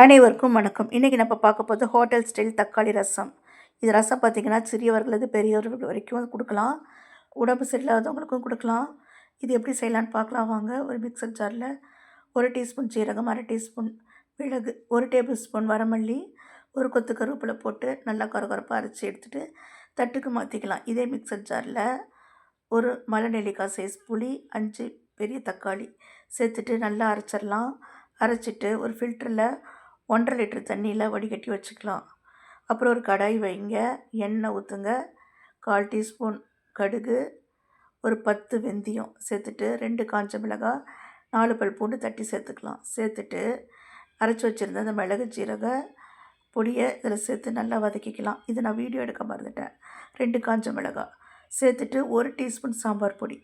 அனைவருக்கும் வணக்கம். இன்றைக்கி நம்ம பார்க்க போகிறது ஹோட்டல் ஸ்டைல் தக்காளி ரசம். இது ரசம் பார்த்திங்கன்னா சிறியவர்களது பெரியவர்கள் வரைக்கும் கொடுக்கலாம். உடம்பு சரியில்லாதவங்களுக்கும் கொடுக்கலாம். இது எப்படி செய்யலான்னு பார்க்கலாம். வாங்க ஒரு மிக்சர் ஜாரில் ஒரு டீஸ்பூன் சீரகம் அரை டீஸ்பூன் மிளகு ஒரு டேபிள் ஸ்பூன் வரமல்லி ஒரு கொத்து கருவேப்பிலை போட்டு நல்லா கரகரப்பாக அரைச்சி எடுத்துகிட்டு தட்டுக்கு மாற்றிக்கலாம் இதே மிக்சர் ஜாரில் ஒரு மலை நெல்லிக்காய் சைஸ் புளி அஞ்சு பெரிய தக்காளி சேர்த்துட்டு நல்லா அரைச்சிடலாம். அரைச்சிட்டு ஒரு ஃபில்டரில் ஒன்றரை லிட்டர் தண்ணியில் வடிகட்டி வச்சுக்கலாம். அப்புறம் ஒரு கடாய் வைங்க. எண்ணெய் ஊற்றுங்க கால் டீஸ்பூன் கடுகு ஒரு பத்து வெந்தயம் சேர்த்துட்டு ரெண்டு காஞ்ச மிளகாய் நாலு பல் பூண்டு தட்டி சேர்த்துக்கலாம். சேர்த்துட்டு அரைச்சி வச்சுருந்த அந்த மிளகு ஜீரக பொடியை இதில் சேர்த்து நல்லா வதக்கிக்கலாம். இது நான் வீடியோ எடுக்க மறந்துட்டேன். ரெண்டு காஞ்ச மிளகாய் சேர்த்துட்டு ஒரு டீஸ்பூன் சாம்பார் பொடி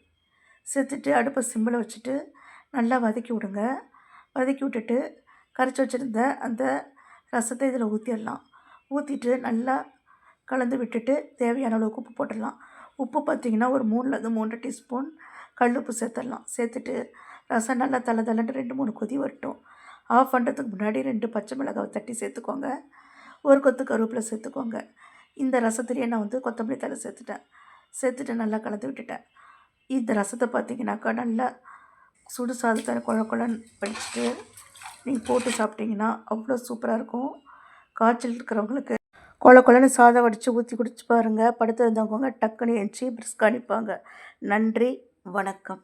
சேர்த்துட்டு அடுப்பை சிம்மில் வச்சுட்டு நல்லா வதக்கி விடுங்க. வதக்கி விட்டுட்டு கரைச்சி வச்சுருந்த அந்த ரசத்தை இதில் ஊற்றிடலாம் ஊற்றிட்டு நல்லா கலந்து விட்டுட்டு தேவையான அளவுக்கு உப்பு போட்டுடலாம். உப்பு பார்த்திங்கன்னா ஒரு மூணுலேருந்து மூன்று டீஸ்பூன் கல் உப்பு சேர்த்துடலாம். சேர்த்துட்டு ரசம் நல்லா தலை தலைன்ட்டு ரெண்டு மூணு கொதி வரட்டும். ஆஃப் பண்ணுறதுக்கு முன்னாடி ரெண்டு பச்சை மிளகாவை தட்டி சேர்த்துக்கோங்க. ஒரு கொத்து கருவேப்பிலை சேர்த்துக்கோங்க. இந்த ரசத்துலேயே நான் வந்து கொத்தமல்லி தலை சேர்த்துட்டேன். சேர்த்துட்டு நல்லா கலந்து விட்டுட்டேன். இந்த ரசத்தை பார்த்திங்கனாக்கா நல்லா சுடு சாதத்தை குழ குழன்னு படிச்சுட்டு நீங்கள் போட்டு சாப்பிட்டீங்கன்னா அவ்வளோ சூப்பராக இருக்கும். காய்ச்சல் இருக்கிறவங்களுக்கு கொல கொலன்னு சாதம் வடித்து ஊற்றி குடிச்சு பாருங்கள் படுத்து இருந்தவங்க டக்குன்னு எழுந்துச்சி பிரிஸ்காக நிற்பாங்க நன்றி வணக்கம்.